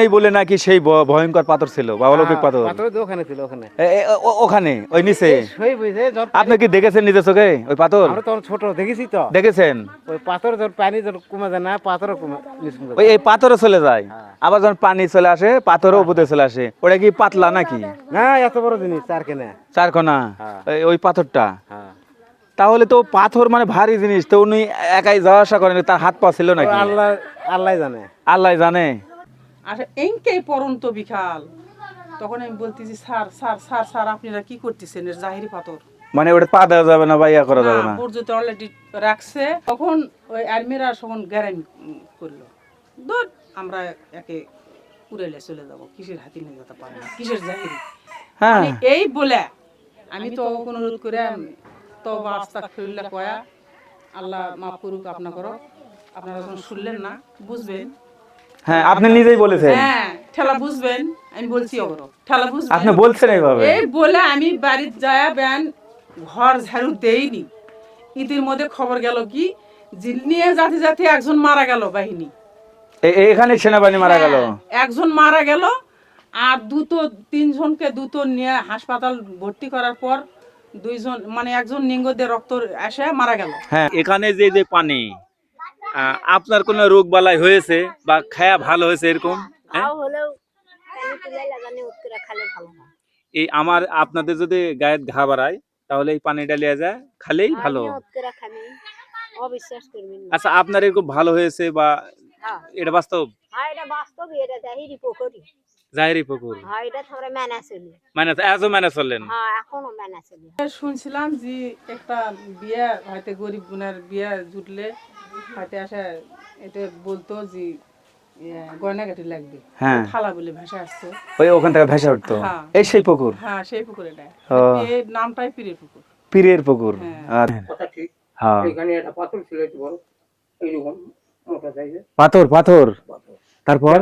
নেই বলে নাকি সেই ভয়ঙ্কর পাথর ছিল বা অলৌকিক পাথর? পাথর ওখানে ছিল ওখানে। ওখানে ওই নিচে? আপনি কি দেখেছেন নিজের চোখে ওই পাথর? তখন ছোট দেখেছি তো। দেখেছেন? ওই পাথর যখন পানি যখন কমে যায় না নিচে ওই এই পাথরও চলে যায়। আবার যখন পানি চলে আসে পাথরও উপরে চলে আসে। ওটা কি পাতলা নাকি? না এত বড় জিনিস চার কেনে চারকোনা হ্যাঁ। ওই পাথরটা? হ্যাঁ। তাহলে তো পাথর মানে ভারী জিনিস তো উনি একাই যাওয়া আসা করেন তার হাত পা ছিল নাকি? আল্লাহ আল্লাহ জানে। আল্লাহ জানে। আর এঙ্কেই পরন্ত বিকাল তখন আমি বলতেছি স্যার স্যার স্যার স্যার আপনারা কি করতেছেন? এর জাহিরি পাথর। মানে ওটা পা দেওয়া যাবে না বা ইয়া করা যাবে না পর্যন্ত অলরেডি রাখছে। তখন ওই আর্মিরা তখন গ্যারান করল। ধর আমরা একে কুড়েলে চলে যাব। কিসের হাতি নিয়ে যেতে পারে না? কিসের জাহিরি? হ্যাঁ। মানে এই বলে আমি তো অনুরোধ করে তো আস্তা ফিরলে কয়া আল্লাহ মাফ করুক আপনা করো। আপনারা যখন শুনলেন না বুঝবেন হ্যাঁ আপনি নিজেই বলেছেন। হ্যাঁ ঠেলা বুঝবেন আমি বলছি ওগুলো ঠেলা বুঝবেন। আপনি বলছেন এইভাবে। এই বলে আমি বাড়ির যায় ব্যান ঘর ঝাড়ু দেইনি। ইতির মধ্যে খবর গেল কি যে নিয়ে যাতে যাতে একজন মারা গেল বাহিনী। এখানে সেনাবাহিনী মারা গেল? হ্যাঁ, একজন মারা গেল আর দুটো তিনজনকে দুটো নিয়ে হাসপাতাল ভর্তি করার পর দুইজন মানে একজন নিঙ্গ দিয়ে রক্ত এসে মারা গেল। হ্যাঁ। এখানে যে যে পানি আপনার কোনো রোগ বালাই হয়েছে বা খায়া ভালো হয়েছে এরকম? হ্যাঁ? হয়? এই আমার আপনাদের যদি গায়ে ঘা বাড়ায় তাহলে এই পানিটা লিয়ে যায় খালেই ভালো। আচ্ছা আপনার এরকম ভালো হয়েছে বা হ্যাঁ। এটা বাস্তব? এটা বাস্তব এটা জাহিরি পুকুর? হ্যাঁ এটা তোমরা মেনা চলি মানে এজও মানে চললেন হ্যাঁ এখনও মেনা চলি শুনছিলাম যে একটা বিয়ে হয়তো গরিব গুনার বিয়ে জুটলে হয়তো আসে এটা বলতো যে গয়নাগাটি লাগবে। হ্যাঁ। থালা বলে ভাষা আসতো ওই ওখান থেকে ভেসে উঠতো? হ্যাঁ। এই সেই পুকুর? হ্যাঁ সেই পুকুর এটা। এই নামটাই পীরের পুকুর। পীরের পুকুর? হ্যাঁ। কথা ঠিক। হ্যাঁ। এখানে একটা পাথর ছিল একটু বড় এইরকম মোটা সাইজের পাথর পাথর। পাথর। তারপর?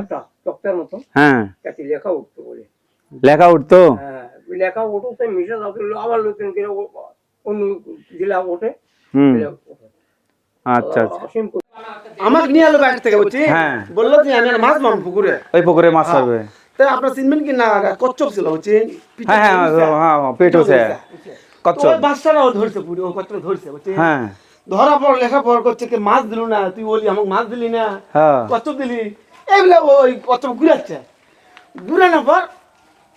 তক্তার মতো। হ্যাঁ। কাছে লেখা উঠতো বলে। লেখা উঠতো? হ্যাঁ লেখা উঠো সে মিশে যাচ্ছিল আবার নতুন করে অন্য জেলা ওঠে হুম। আচ্ছা আচ্ছা। আমাকে নিয়ে এলো বাইরে থেকে বুঝছি হ্যাঁ। বলল যে আমি মাছ মারবো পুকুরে। ওই পুকুরে মাছ পাবে তাই আপনার চিনবেন কি না? কচ্ছপ ছিল বুঝছি হ্যাঁ হ্যাঁ হ্যাঁ হ্যাঁ পেট হচ্ছে কচ্ছপ। ওই ধরছে পুরি ওই কচ্ছপ ধরছে বুঝছি হ্যাঁ। ধরা পর লেখা পর করছে কি মাছ দিলু না? তুই বলি আমাকে মাছ দিলি না। হ্যাঁ। কচ্ছপ দিলি। এইগুলা ওই কচ্ছপ ঘুরাচ্ছে। ঘুরানোর পর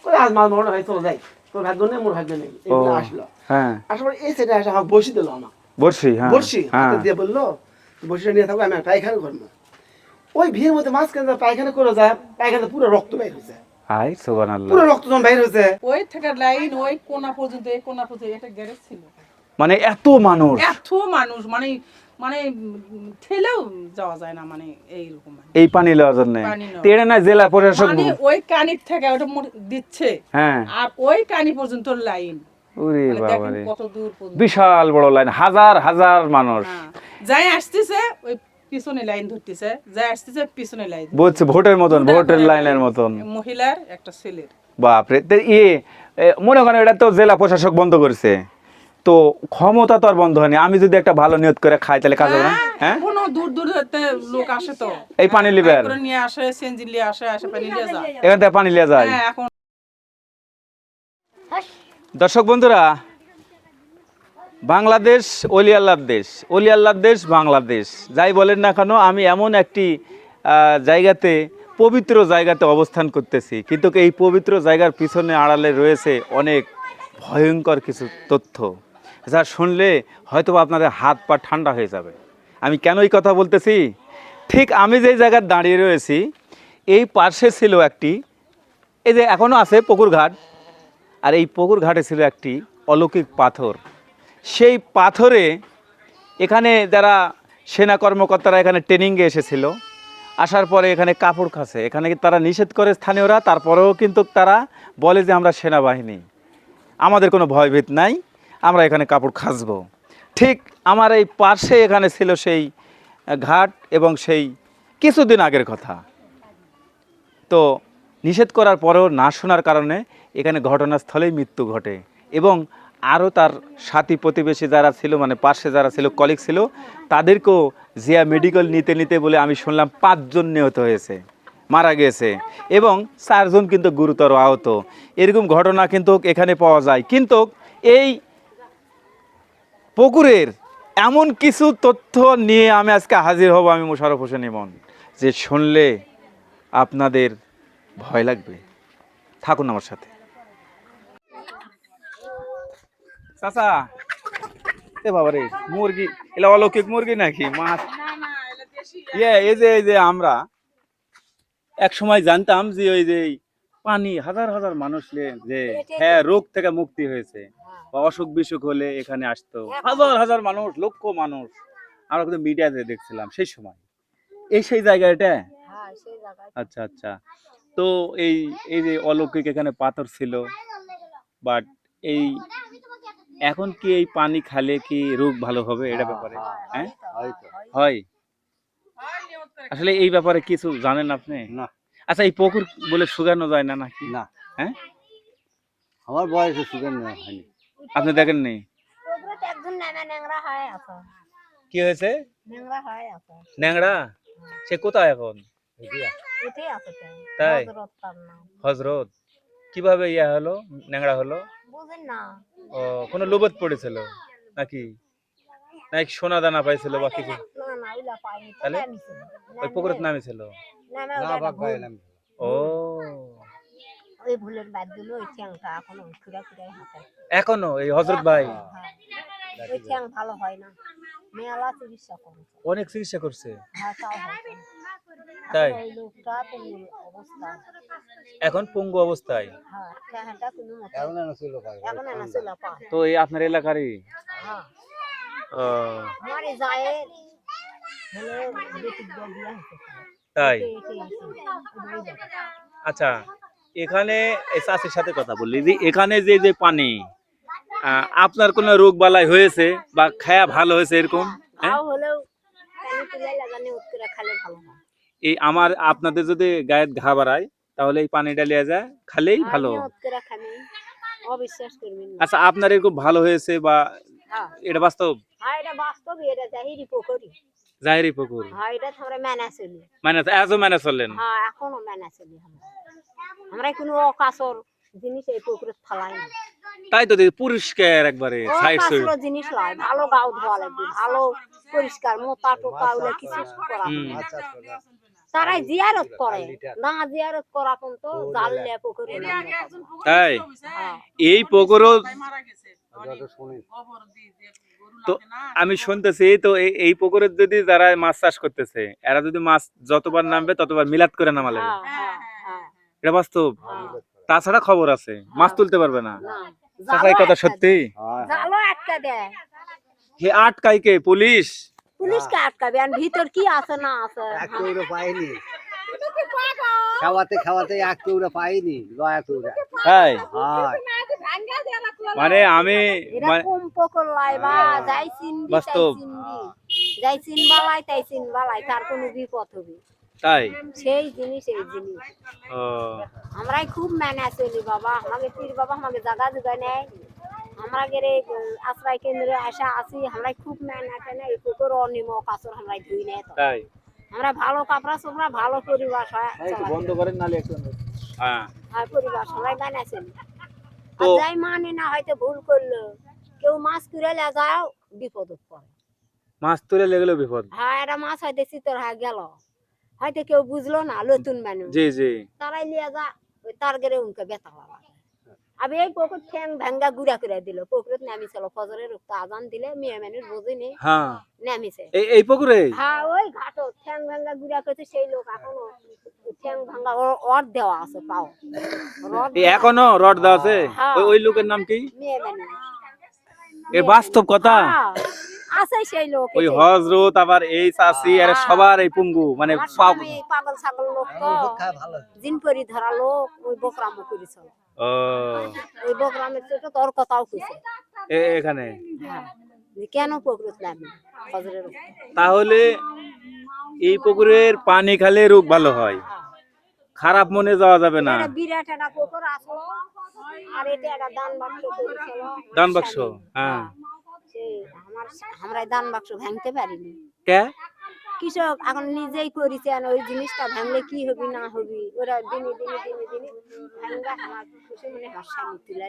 ওই আজ মাছ মারো হয় চলো যাই তোর ভাগ্য নেই মোর ভাগ্য নেই। এগুলো আসলো। হ্যাঁ। আসার পর এই সেটা আসে আমাকে বসি দিল আমার। বর্ষি হ্যাঁ। বসি হাতে দিয়ে বলল বসিটা নিয়ে থাকব আমি পায়খানা করব ওই ভিড়ের মধ্যে মাঝখানে যা পায়খানা করে যায় পায়খানা পুরো রক্ত বাইর হয়েছে। আই সুবহানাল্লাহ। পুরো রক্ত যখন বাইর হয়েছে। ওই থেকে লাইন ওই কোনা পর্যন্ত এই কোনা পর্যন্ত এটা গ্যারেজ ছিল। মানে এত মানুষ। এত মানুষ মানে মানে ঠেলেও যাওয়া যায় না মানে এইরকম। এই পানি লওয়ার জন্য? তেড়ে না জেলা প্রশাসক মানে ওই কানির থেকে ওটা দিচ্ছে হ্যাঁ। আর ওই কানি পর্যন্ত লাইন। মানে বিশাল বড় লাইন হাজার হাজার মানুষ। হ্যাঁ। যাই আসতেছে ওই পিছনে লাইন ধরতেছে যাই আসতেছে পিছনে লাইন বলছে ভোটের মতন ভোটের লাইনের মতন। মহিলার একটা ছেলের। বাপরে ইয়ে এ, মনে করেন এটা তো জেলা প্রশাসক বন্ধ করেছে। তো ক্ষমতা তো আর বন্ধ হয়নি। আমি যদি একটা ভালো নিয়ত করে খাই তাহলে কাজ হবে না? হ্যাঁ কোনো দূর দূর হতে লোক আসে তো। এই পানি লিবার। করে নিয়ে আসে নিয়ে আসে আসে পানি নিয়ে যায়। এখান থেকে পানি লিয়ে যায়। হ্যাঁ এখন দর্শক বন্ধুরা বাংলাদেশ অলি আল্লাহর দেশ। অলি আল্লাহর দেশ বাংলাদেশ। যাই বলেন না কেন আমি এমন একটি জায়গাতে পবিত্র জায়গাতে অবস্থান করতেছি। কিন্তু এই পবিত্র জায়গার পিছনে আড়ালে রয়েছে অনেক ভয়ঙ্কর কিছু তথ্য। যা শুনলে হয়তো আপনাদের হাত পা ঠান্ডা হয়ে যাবে। আমি কেন এই কথা বলতেছি? ঠিক আমি যেই জায়গায় দাঁড়িয়ে রয়েছি, এই পাশে ছিল একটি, এই যে এখনও আছে পুকুর ঘাট, আর এই পুকুর ঘাটে ছিল একটি অলৌকিক পাথর। সেই পাথরে এখানে যারা সেনা কর্মকর্তারা এখানে ট্রেনিংয়ে এসেছিল, আসার পরে এখানে কাপড় খাসে এখানে তারা নিষেধ করে স্থানীয়রা? তারপরেও কিন্তু তারা বলে যে আমরা সেনাবাহিনী। আমাদের কোনো ভয়ভীত নাই। আমরা এখানে কাপড় খাসবো ঠিক আমার এই পাশে এখানে ছিল সেই ঘাট এবং সেই কিছুদিন আগের কথা। তো নিষেধ করার পরেও না শোনার কারণে এখানে ঘটনাস্থলেই মৃত্যু ঘটে এবং আরও তার সাথী প্রতিবেশী যারা ছিল মানে পাশে যারা ছিল কলিগ ছিল, তাদেরকেও জিয়া মেডিকেল নিতে নিতে বলে আমি শুনলাম পাঁচজন নিহত হয়েছে, মারা গেছে এবং চারজন কিন্তু গুরুতর আহত। এরকম ঘটনা কিন্তু এখানে পাওয়া যায়। কিন্তু এই পুকুরের এমন কিছু তথ্য নিয়ে আমি আজকে হাজির হব আমি মোশারফ হোসেন ইমন। যে শুনলে আপনাদের ভয় লাগবে। থাকুন আমার সাথে। চাচা এ বাবা রে মুরগি এলা অলৌকিক মুরগি নাকি? মাছ ইয়ে এই যে এই যে আমরা। এক সময় জানতাম যে ওই যে পানি হাজার হাজার মানুষ যে হ্যাঁ রোগ থেকে মুক্তি হয়েছে। বা অসুখ বিসুখ হলে এখানে আসতো। হাজার হাজার মানুষ লক্ষ মানুষ। আমরা কিন্তু মিডিয়াতে দেখছিলাম সেই সময়। এই সেই জায়গা এটা হ্যাঁ আচ্ছা আচ্ছা। তো এই এই যে অলৌকিক এখানে পাথর ছিল বাট এই এখন কি এই পানি খালে কি রোগ ভালো হবে এটা ব্যাপারে? হ্যাঁ হয়? আসলে এই ব্যাপারে কিছু জানেন আপনি? না। আচ্ছা এই পুকুর বলে শুকানো যায় না নাকি? না। হ্যাঁ? আমার বয়সে নেওয়া হয়নি। আপনি দেখেন হয় আছে কি হয়েছে? ন্যাংরা হয় সে কোথায় এখন? তাই? হজরত কীভাবে ইয়া হলো? ন্যাংরা হলো? ও কোনো লোবত পড়েছিল নাকি? নাকি সোনা দানা পাইছিল বা কিছু? না না তাহলে? ওই পুকুরের নামে না। গাইলাম ও। ওই ভুলের বাদ দিল ওই ঠ্যাংটা এখনও খুঁড়া খুঁড়াই হাতে এখনও এই হজরত ভাই হ্যাঁ। ওই ঠ্যাং ভালো হয় না মেলা চিকিৎসা করেছে অনেক চিকিৎসা করছে হ্যাঁ তাই? অবস্থা এখন পঙ্গু অবস্থায় হ্যাঁ ঠ্যাংটা কোনো মতো এখন না ছিল ভাই এখন এনে ছিল পা তো এই আপনার এলাকারই হ্যাঁ তাই। আচ্ছা এখানে চাষির সাথে কথা বললি যে এখানে যে যে পানি আপনার কোনো রোগ বালাই হয়েছে বা খায়া ভালো হয়েছে এরকম? হ্যাঁ? পানি এই আমার আপনাদের যদি গায়ে ঘা বাড়ায় তাহলে এই পানিটা লিয়ে যায় খালেই ভালো। আচ্ছা আপনার এরকম ভালো হয়েছে বা হ্যাঁ। এটা বাস্তব? হ্যাঁ জাহিরি পুকুর। মেনা চলি। মানে এজও মেনে চললেন? এখনও মেনা চলি। আমরা কোনো অকাসর জিনিস এই পুকুরে ফেলাই না। তাই তো পরিষ্কার একবারে সাইড সাইড জিনিস লয় ভালো গাও ধোয়া লাগবে ভালো পরিষ্কার মোটা টোটা ওগুলো কিছু করা হুম। আচ্ছা আচ্ছা তারাই জিয়ারত করে না জিয়ারত করা পর্যন্ত জানলে পুকুরে নামে তাই? হ্যাঁ। এই পুকুরও তো আমি শুনতেছি তো এই- এই পুকুরের যদি যারা মাছ চাষ করতেছে এরা যদি মাছ যতবার নামবে ততবার মিলাত করে নামা লাগবে হ্যাঁ। হ্যাঁ হ্যাঁ। এটা বাস্তব। হ্যাঁ তাছাড়া খবর আছে মাছ তুলতে পারবে না। কথা সত্যি? হ্যাঁ আটকা দেয়। হে আটকাই কে? পুলিশ? পুলিশকে আটকাবে আর ভিতর কি আছে না আছে? এক কেউরে পাইনি। খাওয়াতে খাওয়াতে এক কেউরে পাইনি। লয়া কেউরে তাই? হয়। মানে আমি মানে তাই বাস্তব। চিনবি। যাই চিনবালাই তাই চিনবালাই তার কোনো বিপদ হবে। তাই? সেই জিনিস এই জিনিস। আমরাই খুব মেনে চলি বাবা। আমাকে পীর বাবা আমাকে জায়গা জোগায় নেয়। আমরা গেলে আশ্রয় কেন্দ্রে আসা আছি আমরাই খুব মেনে টেনে এই পুকুর অনিম কাছর আমরাই ধুই নেয় তাই? আমরা ভালো কাপড়া চোপড়া ভালো পরিবার বন্ধ করেন নালে একটু হ্যাঁ। আর পরিবার সবাই মেনে চলি তো- যাই মানে না হয়তো ভুল করল কেউ মাছ কুড়ালে যাও বিপদ পড়ে। মাছ তুলে লেগেলো বিপদ। হ্যাঁ একটা মাছ হয়তো চিতর হয়ে গেল। হয়তো কেউ বুঝলো না নতুন মানুষ। জি জি। তারাই লিয়ে যা ওই তার গেলে উনকে বেতা লাগে। আমি এই পুকুর ঠ্যাং ভেঙ্গা গুড়া করে দিল পুকুরত নামিছিল ফজরের রক্ত আজান দিলে মেয়ে মানুষ বুঝিনি হ্যাঁ। নামিছে। এই এই পুকুরে হ্যাঁ ওই ঘাটো ঠ্যাং ভাঙ্গা গুড়া করছে সেই লোক এখনও ঠ্যাং ভাঙ্গা ওর দেওয়া আছে পাও। রড এখনও রড দেওয়া আছে? হ্যাঁ। ওই ওই লোকের নাম কি? মেয়ে মানুষ। এ বাস্তব কথা? হ্যাঁ, আছে সেই লোক ওই হজরত আবার এই চাষি আর হ্যাঁ। সবার এই পুঙ্গু মানে পাগল ছাগল লোক তো। খায় জিন পরি ধরা লোক ওই বকরামো করেছিল ও। ওই বকরামের চোটে তোর কথাও কইছে। এ- এখানে? হ্যাঁ। কেন নামি রক্ত তাহলে এই পুকুরের পানি খালে রোগ ভালো হয়। খারাপ মনে যাওয়া যাবে না। বিরাট একটা পুকুর আসলো আর এটা একটা দান বাক্স দান বাক্স হ্যাঁ। আমার আমরা দান বাক্স ভাঙতে পারিনি। কে? কৃষক এখন নিজেই করেছে আর ওই জিনিসটা ভাঙলে কি হবি না হবি? ওরা দিনে দিনে দিনে দিনে ভাঙ্গা আমার খুশি মনে হয় স্বামী তুলে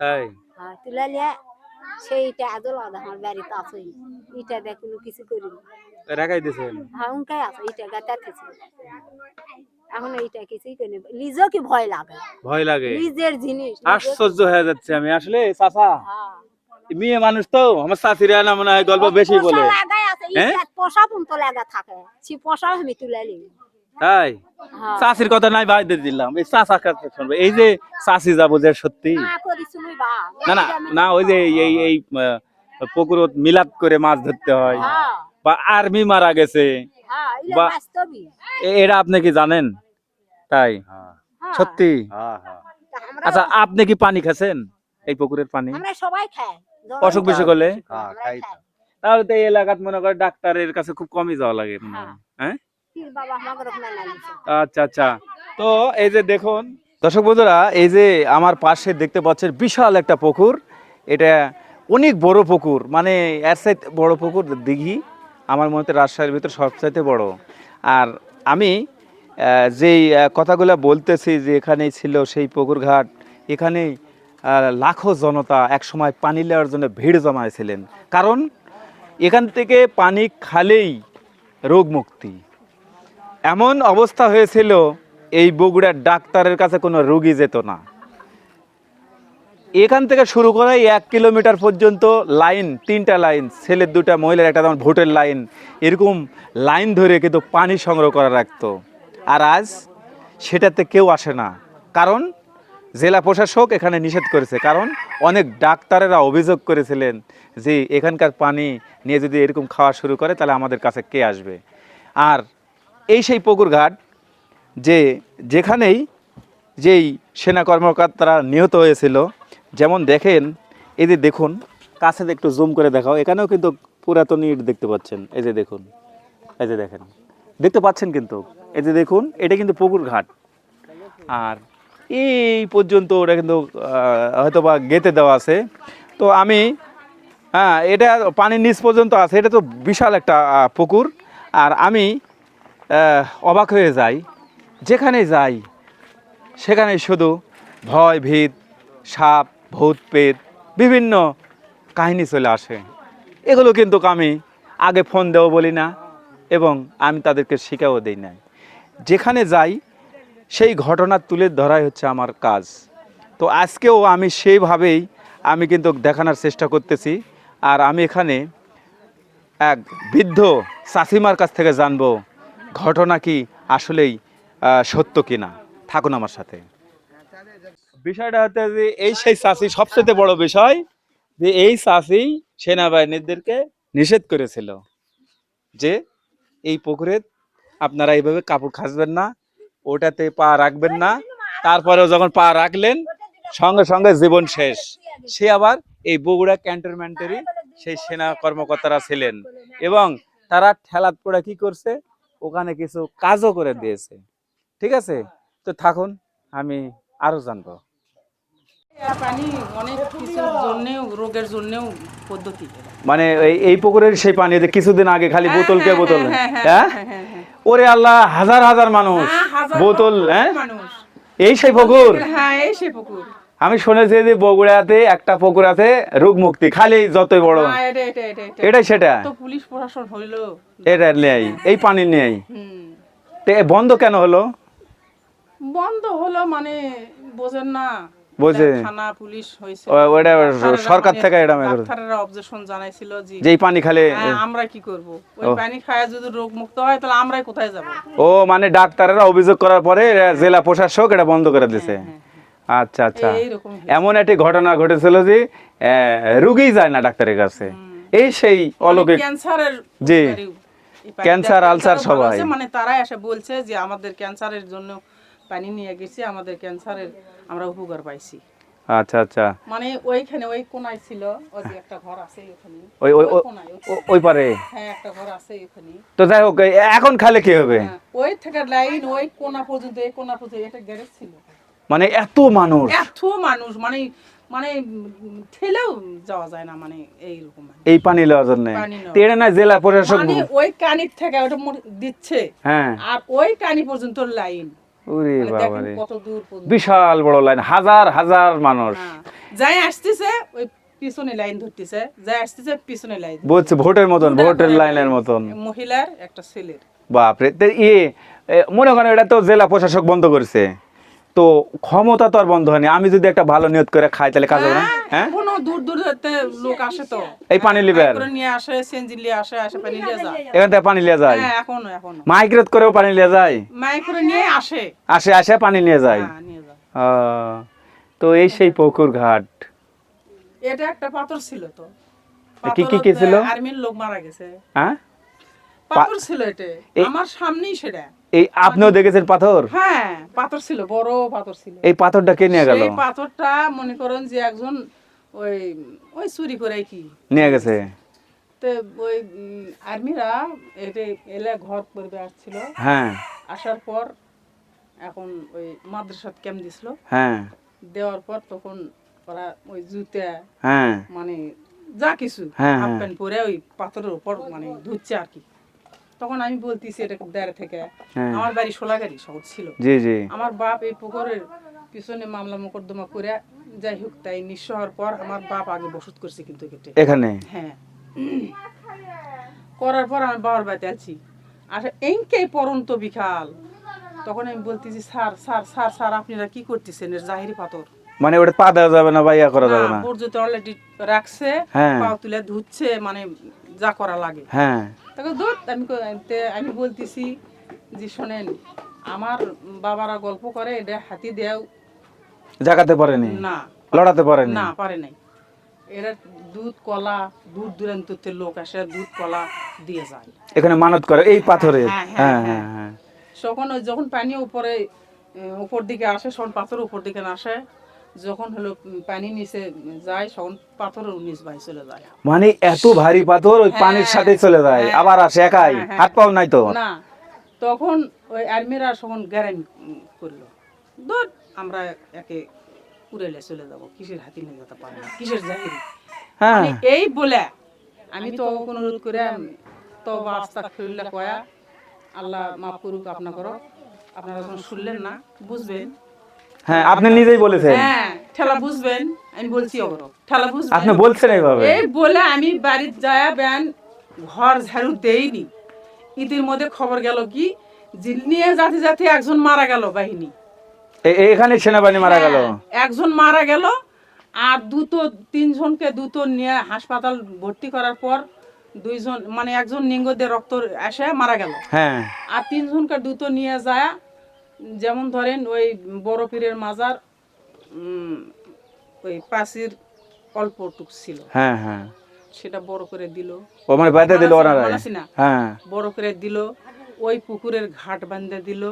তাই? হ্যাঁ তুলে লিয়ে সেইটা আদল আদা আমার বাড়িতে আছে ইটা দেখ কোনো কিছু করিনি রাখাই দিয়েছেন হ্যাঁ উনকাই আছে ইটা গাতাতেছে এখন এইটা কিছুই নিজেও কি ভয় লাগে? ভয় লাগে? নিজের জিনিস আশ্চর্য হয়ে যাচ্ছে আমি আসলে চাচা। হ্যাঁ। মেয়ে মানুষ তো আমার চাষিরা না মনে হয় গল্প বেশি বলে। লাগাই আছে হ্যাঁ? তাই? হ্যাঁ। চাষির কথা নাই ভাই দিয়ে দিলাম। এই চাষা কাছে শুনবে? এই যে চাষি যাব যে সত্যি? না না না না ওই যে এই এই মিলাদ করে মাছ ধরতে হয়। হ্যাঁ। বা আর্মি মারা গেছে। হ্যাঁ বা- এটা আপনি কি জানেন? তাই? হ্যাঁ। হ্যাঁ। সত্যি? হ্যাঁ হ্যাঁ। আচ্ছা আপনি কি পানি খাচ্ছেন? এই পুকুরের পানি? আমরা সবাই খাই। জ্বর অসুখ বিসুখ হলে? হ্যাঁ। তাহলে তো এই এলাকাত মনে করে ডাক্তারের কাছে খুব কমই যাওয়া লাগে মনে হ্যাঁ। নিছে আচ্ছা আচ্ছা। তো এই যে দেখুন দর্শক বন্ধুরা এই যে আমার পাশে দেখতে পাচ্ছেন বিশাল একটা পুকুর। এটা অনেক বড় পুকুর মানে এর সাইড বড় পুকুর দিঘি আমার মতে রাজশাহীর ভিতর সবচাইতে বড়। আর আমি আহ, যেই আহ, কথাগুলো বলতেছি যে এখানেই ছিল সেই পুকুর ঘাট এখানেই লাখো জনতা এক সময় পানি নেওয়ার জন্য ভিড় জমায়েছিলেন কারণ এখান থেকে পানি খালেই রোগ মুক্তি। এমন অবস্থা হয়েছিল, এই বগুড়ার ডাক্তারের কাছে কোনো রোগী যেত না। এখান থেকে শুরু করে এক কিলোমিটার পর্যন্ত লাইন, তিনটা লাইন ছেলের দুটা মহিলার একটা যেমন ভোটের লাইন, এরকম লাইন ধরে কিন্তু পানি সংগ্রহ করা রাখতো। আর আজ সেটাতে কেউ আসে না। কারণ জেলা প্রশাসক এখানে নিষেধ করেছে। কারণ অনেক ডাক্তারেরা অভিযোগ করেছিলেন যে এখানকার পানি নিয়ে যদি এরকম খাওয়া শুরু করে, তাহলে আমাদের কাছে কে আসবে? আর এই সেই পুকুর ঘাট, যে যেখানেই যেই সেনা কর্মকর্তারা নিহত হয়েছিল, যেমন দেখেন, এই যে দেখুন, কাছে একটু জুম করে দেখাও, এখানেও কিন্তু পুরাতন ইট দেখতে পাচ্ছেন, এই যে দেখুন, এই যে দেখেন, দেখতে পাচ্ছেন কিন্তু, এই যে দেখুন, এটা কিন্তু পুকুর ঘাট। আর এই পর্যন্ত ওটা কিন্তু হয়তো বা গেতে দেওয়া আছে। তো আমি হ্যাঁ এটা পানির নিচ পর্যন্ত আছে। এটা তো বিশাল একটা পুকুর। আর আমি অবাক হয়ে যাই। যেখানে যাই, সেখানে শুধু ভয়, ভীত, সাপ, ভূত পেত বিভিন্ন কাহিনী চলে আসে। এগুলো কিন্তু আমি আগে ফোন দেবো বলি না, এবং আমি তাদেরকে শিখাও দিই না যেখানে যাই সেই ঘটনা তুলে ধরাই হচ্ছে আমার কাজ। তো আজকেও আমি সেইভাবেই আমি কিন্তু দেখানোর চেষ্টা করতেছি। আর আমি এখানে এক বৃদ্ধ চাষিমার কাছ থেকে জানব, ঘটনা কি আসলেই সত্য কিনা? থাকুন আমার সাথে। বিষয়টা হচ্ছে যে এই সেই চাষি সবচেয়ে বড় বিষয় যে এই চাষি সেনাবাহিনীদেরকে নিষেধ করেছিল যে এই পুকুরে আপনারা এইভাবে কাপড় খাসবেন না ওটাতে পা রাখবেন না। তারপরেও যখন পা রাখলেন সঙ্গে সঙ্গে জীবন শেষ। সে আবার এই বগুড়া ক্যান্টনমেন্টেরই সেই সেনা কর্মকর্তারা ছিলেন। এবং তারা ঠেলাত পড়ে কি করছে? ওখানে কিছু কাজও করে দিয়েছে। ঠিক আছে? তো থাকুন আমি আরও জানব। আর পানি অনেক কিছুর জন্যেও রোগের জন্যেও পদ্ধতি। মানে এই- এই পুকুরের সেই পানি কিছুদিন আগে খালি বোতল কে বোতল হ্যাঁ, হ্যাঁ, হ্যাঁ হ্যাঁ, হ্যাঁ, হ্যাঁ। ওরে আল্লাহ হাজার হাজার মানুষ। হ্যাঁ, বোতল হ্যাঁ? এই সেই পুকুর হ্যাঁ এই সে পুকুর আমি শুনেছি যে বগুড়াতে একটা পুকুর আছে রোগ মুক্তি খালি যতই বড়। হ্যাঁ, এটা এটা এটা এটা। এটাই সেটা। তো পুলিশ প্রশাসন হইল। এটা নেই এই পানি নেই। বন্ধ কেন হলো? বন্ধ হলো মানে বোঝেন না। বোঝে। থানা পুলিশ হয়েছে ওটা সরকার মানে- থেকে এটা মেরে দিল। অবজেকশন জানাইছিল যে যে পানি খালে হ্যাঁ, আমরা কি করব? ওই পানি খায় যদি রোগ মুক্ত হয় তাহলে আমরাই কোথায় যাব? ও মানে ডাক্তারেরা অভিযোগ করার পরে জেলা প্রশাসক এটা বন্ধ করে দিছে। আচ্ছা আচ্ছা। এমন একটি ঘটনা ঘটেছিল যে রুগী যায় না ডাক্তারের কাছে। এই সেই অলৌকিক ক্যান্সারের জি। ক্যান্সার, আলসার সবাই। আছে, মানে তারা এসে বলছে যে আমাদের ক্যান্সারের জন্য পানি নিয়ে গেছি আমাদের ক্যান্সারের আমরা উপকার পাইছি। আচ্ছা আচ্ছা। মানে ওইখানে ওই কোনায় ছিল ওই যে একটা ঘর আছে ওখানে ওই ওই ওই- পারে? হ্যাঁ একটা ঘর আছে ওখানে তো যাই হোক এখন খালে কি হবে? হ্যাঁ, ওই থেকে লাইন ওই কোনা পর্যন্ত এই কোনা পর্যন্ত এটা গ্যারেজ ছিল। মানে এত মানুষ? এত মানুষ মানে মানে ঠেলেও যাওয়া যায় না মানে এইরকম মানে। এই পানি লওয়ার জন্য? তেড়ে না জেলা প্রশাসক মানে ওই কানির থেকে ওটা দিচ্ছে হ্যাঁ। আর ওই কানি পর্যন্ত লাইন। ওরে মানে বিশাল বড় লাইন হাজার হাজার মানুষ। হ্যাঁ। যাই আসতেছে ওই পিছনে লাইন ধরতেছে যাই আসতেছে পিছনে লাইন। বলছে ভোটের মতন ভোটের লাইনের মতন। মহিলার একটা ছেলের। বাপরে ইয়ে এ, মনে করেন এটা তো জেলা প্রশাসক বন্ধ করেছে। তো ক্ষমতা তো আর বন্ধ হয়নি। আমি যদি একটা ভালো নিয়ত করে খাই তাহলে কাজ হবে না? হ্যাঁ এখনও দূর দূর হতে লোক আসে তো। এই পানি লিবার। করে নিয়ে আসে নিয়ে আসে আসে পানি নিয়ে যায়। এখান থেকে পানি নিয়ে যায়? হ্যাঁ এখনও এখনও। মাইগ্রেট করেও পানি নিয়ে যায়? মাই করে নিয়ে আসে। আসে আসে পানি নিয়ে যায়? হ্যাঁ তো এই সেই পুকুর ঘাট। এটা একটা পাথর ছিল তো। কি কি কি ছিল? আর্মির লোক মারা গেছে। হ্যাঁ? পাথর ছিল এটা। আমার সামনেই সেটা। এই আপনিও দেখেছেন পাথর? হ্যাঁ পাথর ছিল বড় পাথর ছিল। এই পাথরটা কে নিয়ে গেল? সেই পাথরটা মনে করেন যে একজন ওই ওই চুরি করে কি? নিয়ে গেছে। তো ওই আর্মিরা এটা এলে ঘর করবে আসছিল। হ্যাঁ। আসার পর এখন ওই মাদ্রাসাত ক্যাম্প দিছিল। হ্যাঁ। দেওয়ার পর তখন ওরা ওই জুতা হ্যাঁ। মানে যা কিছু হ্যাঁ, হাফ হ্যাঁ। প্যান্ট পরে ওই পাথরের উপর মানে ধুচ্ছে আর কি। তখন আমি বলতেছি এটা দাঁড়ে থেকে। হ্যাঁ। আমার বাড়ি সোলাগাড়ি শহর ছিল। জি জি। আমার বাপ এই পুকুরের পিছনে মামলা মোকদ্দমা করে যাই হোক তাই নিঃস্ব হওয়ার পর আমার বাপ আগে বসত করছে কিন্তু এখানে? হ্যাঁ। করার পর আমি বাবার বাড়িতে আছি। আসে এঁকে পরন্ত বিকাল। তখন আমি বলতেছি স্যার স্যার স্যার স্যার আপনারা কি করতেছেন? এর জাহিরি পাথর। মানে ওটা পা দেওয়া যাবে না বা ইয়া করা যাবে না? অলরেডি রাখছে হ্যাঁ। পা তুলে ধুচ্ছে মানে যা করা লাগে। হ্যাঁ। তখন দূর আমি আমি বলতেছি যে শোনেন আমার বাবারা গল্প করে এটা হাতি দেও জাগাতে পারেনি? না। লড়াতে পারেনি? না পারে নাই। এরা দুধ কলা দূর দূরান্ত লোক আসে দুধ কলা দিয়ে যায়। এখানে মানত করে এই পাথরে? হ্যাঁ, হ্যাঁ হ্যাঁ, হ্যাঁ। হ্যাঁ তখন যখন পানি উপরে উপর দিকে আসে তখন পাথর উপর দিকে না আসে যখন হলো পানি নিচে যায় তখন পাথরের নিচ বাই চলে যায়। মানে এত ভারী পাথর ওই পানির সাথে চলে যায়। হ্যাঁ। আবার আসে একাই? হ্যাঁ, হ্যাঁ। হাত পাও নাই তো? না তখন ওই আর্মিরা তখন গ্যারেন করল। ধর আমরা একে কুড়েলে চলে যাব। কিসের হাতি নিয়ে যেতে পারে না? কিসের জাহিরি? হ্যাঁ। এই বলে আমি তো অনুরোধ করে তো আস্তা ফিরলে কয়া আল্লাহ মাফ করুক আপনা করো। আপনারা যখন শুনলেন না বুঝবেন। হ্যাঁ আপনি নিজেই বলেছেন। হ্যাঁ ঠেলা বুঝবেন আমি বলছি ঠেলা বুঝবেন। আপনি বলছেন এইভাবে। এই বলে আমি বাড়ির যায় ব্যান ঘর ঝাড়ু দেইনি। ইতির মধ্যে খবর গেল কি যে নিয়ে যাতে যাতে একজন মারা গেল বাহিনী। এখানে সেনাবাহিনী মারা গেল? হ্যাঁ, একজন মারা গেল আর দুটো তিনজনকে দুটো নিয়ে হাসপাতাল ভর্তি করার পর দুইজন মানে একজন নিঙ্গ দিয়ে রক্ত এসে মারা গেল। হ্যাঁ। আর তিনজনকে দুটো নিয়ে যায় যেমন ধরেন ওই বড় পীরের মাজার ওই পাশির অল্পটুক ছিল। হ্যাঁ হ্যাঁ। সেটা বড় করে দিল। ও মানে বাইতে দিল ওনারা। হ্যাঁ। বড় করে দিল। ওই পুকুরের ঘাট বান্ধে দিল।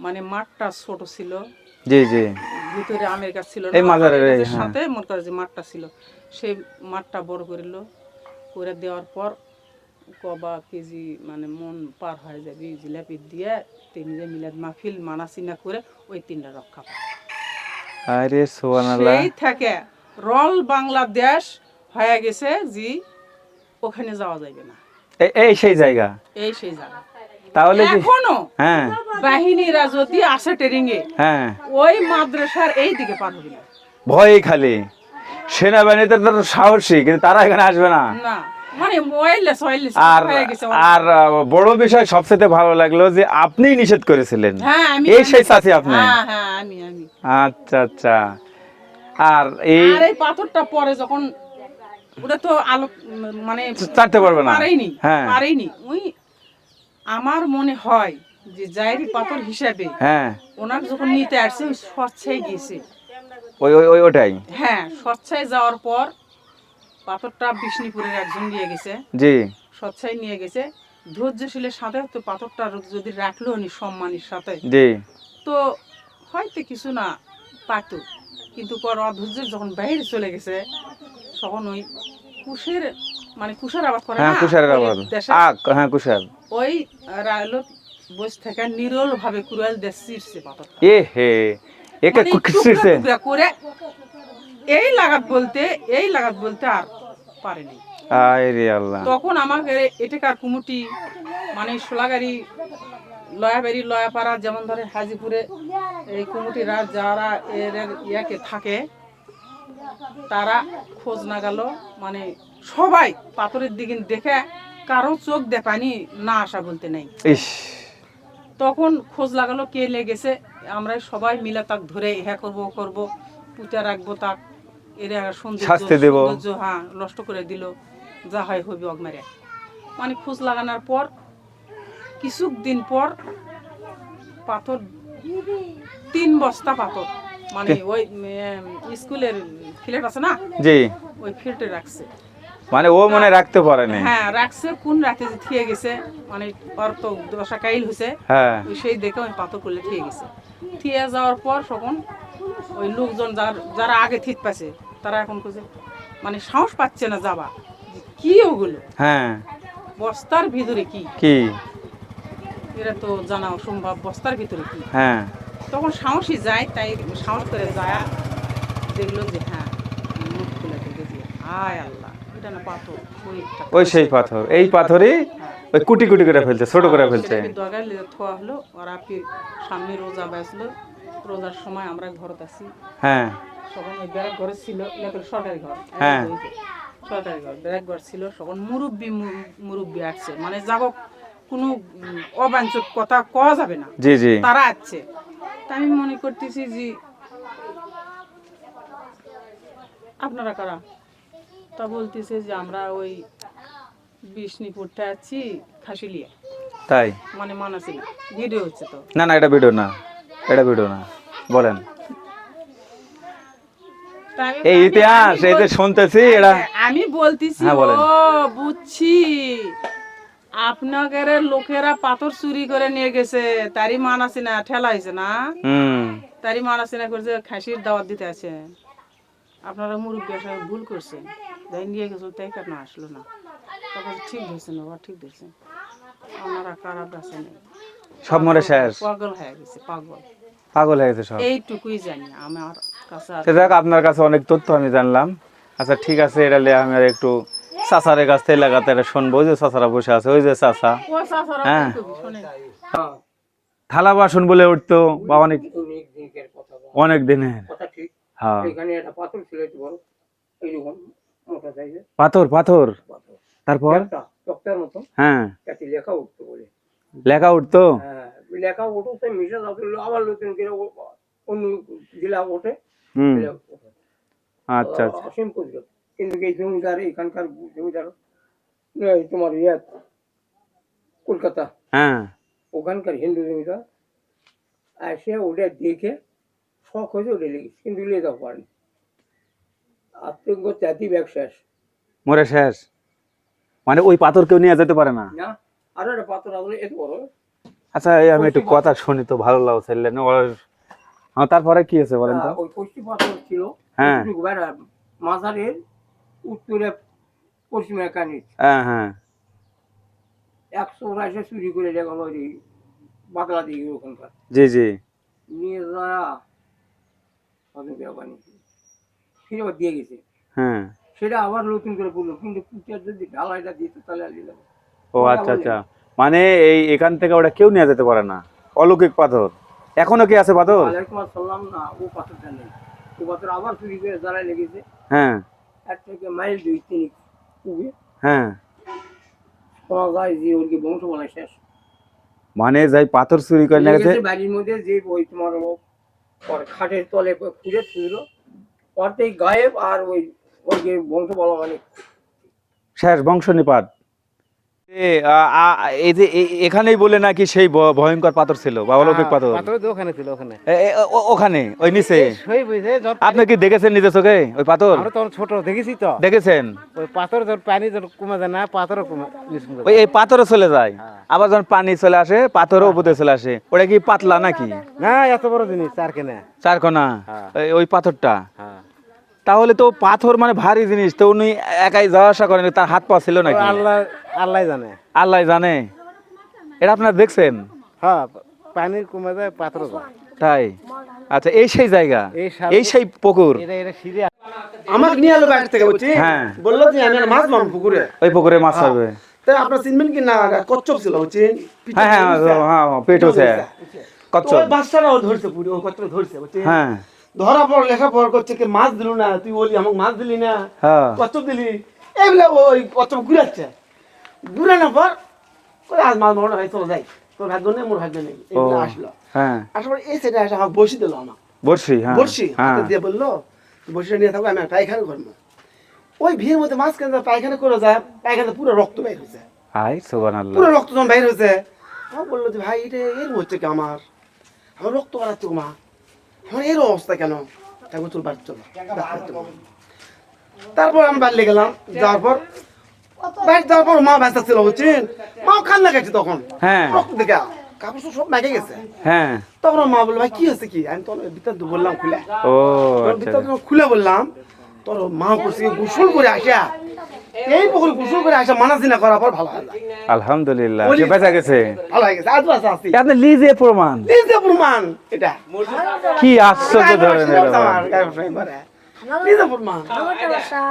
মানে মাঠটা ছোট ছিল। জি জি। ভিতরে আমের গাছ ছিল এই মাজারের হ্যাঁ। সাথে মনে করে যে মাঠটা ছিল। সেই মাঠটা বড় করিল করে দেওয়ার পর কবা কেজি মানে মন পার হয়ে যাবি জিলাপি দিয়ে তিনজে মিলাদ মাহফিল মানাসিনা করে ওই তিনটা রক্ষা পায় আরে সোয়ানাল্লাহ সেই থেকে রল বাংলাদেশ হয়ে গেছে যে ওখানে যাওয়া যাবে না। এই সেই জায়গা? এই সেই জায়গা। তাহলে এখনও হ্যাঁ। বাহিনীরা যদি আসে ট্রেনিং এ হ্যাঁ। ওই মাদ্রাসার এই দিকে পার হবে না। ভয় খালি। সেনাবাহিনীতে তো সাহসী কিন্তু তারা এখানে আসবে না। না। মানে আর হয়ে আর বড় বিষয় সবচেয়ে ভালো লাগল যে আপনি নিষেধ করেছিলেন। হ্যাঁ আমি এই সেই সাথী আপনি। হ্যাঁ হ্যাঁ আচ্ছা আচ্ছা। আর এই পাথরটা পরে যখন ওটা তো আলো মানে চাটতে পারবে না। পারেনি হ্যাঁ। পারেনি। ওই আমার মনে হয় যে জায়রি পাথর হিসাবে হ্যাঁ। ওনার যখন নিতে আসছে স্বচ্ছায় গিয়েছে ওই ওই ওই ওটাই। হ্যাঁ স্বচ্ছায় যাওয়ার পর পাথরটা বিষ্ণুপুরের একজন নিয়ে গেছে। জি। স্বচ্ছায় নিয়ে গেছে। ধৈর্যশীলের সাথে তো পাথরটা যদি রাখল নি সম্মানের সাথে। জি। তো হয়তো কিছু না পারত কিন্তু পর অধৈর্য যখন বাইরে চলে গেছে তখন ওই কুশের মানে কুশের আবাদ করে হ্যাঁ আবার দেশে আক হ্যাঁ কুষার ওই রায়লত বসে থেকে নিরল ভাবে কুড়াল দেশ চিরছে পাথরটা। এ হে একে মানে কু- টুকরা ছিঁড়ছে? টুকরা করে এই লাগাত বলতে এই লাগাত বলতে আর পারেনি। আয় রে আল্লাহ। তখন আমাকে এটাকার কুমুটি মানে সোলাগাড়ি লয়াবাড়ি লয়াপাড়া যেমন ধরে হাজিপুরে এই কুমুটিরা যারা এর এর ইয়াকে থাকে তারা খোঁজ না গেল মানে সবাই পাথরের দিকে দেখে কারও চোখ দেখানি না আসা বলতে নেই। তখন খোঁজ লাগালো কে লেগেছে আমরা সবাই মিলে তাক ধরে হ্যাঁ করব করব পুঁতে রাখব তাক। এরা শাস্তি দেব। হ্যাঁ নষ্ট করে দিল। যা হয় হবি অগমারে মানে খোঁজ লাগানোর পর কিছু দিন পর পাথর তিন বস্তা পাথর মানে ওই স্কুলের আছে না? জি। ওই রাখছে। মানে ও মনে রাখতে পারেনি। হ্যাঁ রাখছে কোন রাতে যে থিয়ে গেছে মানে ওর তো দশা কাইল হয়েছে হ্যাঁ। সেই দেখে ওই পাথর করলে থিয়ে গেছে। থিয়ে যাওয়ার পর তখন ওই লোকজন যার যারা আগে থিত পাচ্ছে তারা এখন করছে মানে সাহস পাচ্ছে না যাবা। কি ওগুলো? হ্যাঁ। বস্তার ভিতরে কি? কি? এরা তো জানা অসম্ভব বস্তার ভিতরে কি? হ্যাঁ। তখন সাহসই যায় তাই সাহস করে যায় দেখল যে হ্যাঁ মুখ খুলে দেখে যে আয় আল্লাহ এটা না পাথর ওই সেই পাথর। এই পাথরই ওই কুটি কুটি করে ফেলছে ছোট করে ফেলছে। থোয়া হলো ওরা সামনে রোজা বেসলো রোজার সময় আমরা ঘরত আছি। হ্যাঁ। তখন ওই ব্যারাক ঘরে ছিল এলাকার সরকারি ঘর। হ্যাঁ। সরকারি ঘর ব্যারাক ঘর ছিল তখন মুরব্বী মুরব্বী আসছে। মানে যাব কোনো উম, অবাঞ্ছক কথা কওয়া যাবে না। জি জি। তারা আসছে। তা আমি মনে করতেছি যে আপনারা কারা? তা বলতেছে যে আমরা ওই বিষ্ণুপুরটা আছি খাসিলিয়া। তাই? মানে মানাসি ভিডিও হচ্ছে তো। না না এটা ভিডিও না। এটা ভিডিও না। বলেন। এই ইতিহাস এই যে শুনতেছি এটা আমি বলতেছি হ্যাঁ, ও বুঝছি। আপনাদের লোকেরা পাথর চুরি করে নিয়ে গেছে তারই না ঠেলা হয়েছে না? হুম। তারই না করছে খাসির দাওয়াত দিতে আছে। আপনারা মুরব্বী আসলে ভুল করছেন। যাই নিয়ে গেছিল তাই কেন আসলো না। তখন ঠিক না বা ঠিক ধরছে। আপনারা খারাপ আছে নেই সব মরে শেষ। পাগল হয়ে গেছে পাগল। পাগল হয়ে গেছে সব। এইটুকুই জানি আমার কাছে আর সে যাক আপনার কাছে অনেক তথ্য আমি জানলাম। আচ্ছা ঠিক আছে এটা লিয়ে আমি আর একটু চাচারের কাছ থেকে লাগাতে এটা শুনব। ওই যে চাচারা বসে আছে ওই যে চাচা হ্যাঁ। থালা বাসন বলে উঠতো বা অনেক অনেক দিনের। কথা ঠিক। হ্যাঁ। এখানে একটা পাথর পাথর পাথর। পাথর। তারপর? হ্যাঁ। লেখা উঠতো বলে। লেখা উঠো সে মিশে যাচ্ছিল আবার নতুন করে অন্য জেলা ওঠে। ওঠে। আচ্ছা আচ্ছা। অসীম করছিল কিন্তু এই জমিদার এখানকার জমিদার তোমার ইয়ে কলকাতা। হ্যাঁ। ওখানকার হিন্দু জমিদার। এসে ওটা দেখে শখ হয়েছে ওটা লেগেছে কিন্তু যাওয়া পারেনি আতঙ্ক জাতি ব্যবসা মরে শেষ। মানে ওই পাথর কেউ নিয়ে যেতে পারে না। না আরও একটা পাথর আসলে এত বড়। আচ্ছা এই আমি একটু কথা শুনি তো ভালো লাগো ছেলে না ওর হ্যাঁ তারপরে কি আছে বলেন তো? ওই কষ্টি পাথর ছিল। হ্যাঁ। ওইটুকু মাজারের উত্তরে পশ্চিমে কানি হ্যাঁ হ্যাঁ। একশো রাইসে চুরি করে বাংলা দিকে ওখানকার। জি জি। নিয়ে যারা অনেক ফিরে আবার দিয়ে গেছে। হ্যাঁ। সেটা আবার নতুন করে বলল কিন্তু ঢালাইটা দিত তাহলে ও আচ্ছা আচ্ছা। মানে এই এখান থেকে ওটা কেউ নিয়ে যেতে পারে না। অলৌকিক পাথর। এখনও কি আছে পাথর? না ও পাথরটা নেই। ও পাথর আবার চুরি করে লেগেছে। হ্যাঁ। এক থেকে মাইল দুই তিন উবে হ্যাঁ। শোনা যায় যে ওর কি বংশ বলা শেষ। মানে যাই পাথর চুরি করে নিয়ে গেছে। বাড়ির মধ্যে যে ওই তোমার ওর খাটের তলে খুঁজে ছিল ওরতেই গায়েব আর ওই ওর বংশ বলা মানে শেষ বংশ নিপাত। এই যে এখানেই বলে নাকি সেই ভয়ঙ্কর পাথর ছিল বা অলৌকিক পাথর? পাথর তো ওখানে ছিল ওখানে। ওখানে ওই নিচে? আপনি কি দেখেছেন নিজে চোখে ওই পাথর? তখন ছোট দেখেছি তো। দেখেছেন? ওই পাথর যখন পানি যখন কমে যায় না কমে যায়। ওই এই পাথরও চলে যায়। আবার যখন পানি চলে আসে পাথরও উপরে চলে আসে। ওটা কি পাতলা নাকি? না এত বড় জিনিস চার কেনে চারকোনা হ্যাঁ। ওই পাথরটা? হ্যাঁ। তাহলে তো পাথর মানে ভারী জিনিস তো উনি একাই যাওয়া আসা করেন তার হাত পা ছিল নাকি? আল্লাহ আল্লাহ জানে। আল্লাহ জানে। এটা আপনারা দেখছেন? হ্যাঁ পানি কমে যায় পাথরও যায়। তাই? আচ্ছা এই সেই জায়গা? এই সেই পুকুর? এটা এটা সিঁড়ি আমাকে নিয়ে এলো বাইরে থেকে বুঝছি হ্যাঁ। বলল যে আমি মাছ মারবো পুকুরে। ওই পুকুরে মাছ হবে তাই আপনার চিনবেন কি না? কচ্ছপ ছিল বুঝছেন হ্যাঁ হ্যাঁ হ্যাঁ হ্যাঁ, পেট হচ্ছে। কচ্ছপ। ওই বাচ্চারা ধরছে পুরো ও কচ্ছপ ধরছে বুঝছেন হ্যাঁ। ধরা পর লেখা পড় করছে কি মাছ দিল না তুই বলি আমাকে মাছ দিলি না হ্যাঁ। কচ্ছপ দিলি? এইগুলা ওই কচ্ছপ ঘুরাচ্ছে। ঘুরানোর পর কই আজ মাছ মনে হয় চলে যাই। তোর ভাগ্য নেই মোর ভাগ্য নেই। এগুলো আসলো। হ্যাঁ। আসার পর এই সেটা আসে আমাকে বসি দিল আমাকে। বর্ষি হ্যাঁ। বসি হ্যাঁ। হাতে দিয়ে বলল বসে নিয়ে থাকব আমি পায়খানা করব। ওই ভিড়ের মধ্যে মাছ কেন পায়খানা করে যায় পায়খানা পুরো রক্ত বের হয়েছে। আই সোবান আল্লাহ পুরো রক্ত যখন বের হয়েছে আমার বলল যে ভাই এটা এরকম হচ্ছে কি আমার? আমার রক্ত বাড়াচ্ছে মা। আমার এর অবস্থা কেন? তোর বাড়ি চলো। তারপর আমি বাড়ি গেলাম যাওয়ার পর বাড়ি যাওয়ার পর মা ব্যস্ত ছিল বুঝছেন? মাও কান্না গেছে তখন। হ্যাঁ। রক্ত দেখে। কাপড় সব মেঘে গেছে। হ্যাঁ। তখন মা বলল ভাই কি হয়েছে কি? আমি তখন ভিতর বললাম খুলে। ও আচ্ছা। ভিতর খুলে বললাম তোর মা করছে গোসল করে আসা এই পুকুর গোসল করে আসা মানাজিনা করার পর ভালো আলহামদুলিল্লাহ। সে বেঁচে গেছে? ভালো হয়ে গেছে। আজ বাসা আছি। আপনি লিজে প্রমাণ। লিজে প্রমাণ এটা। কি আশ্চর্য ধরনের। এই প্রমাণ। আমার বাসা।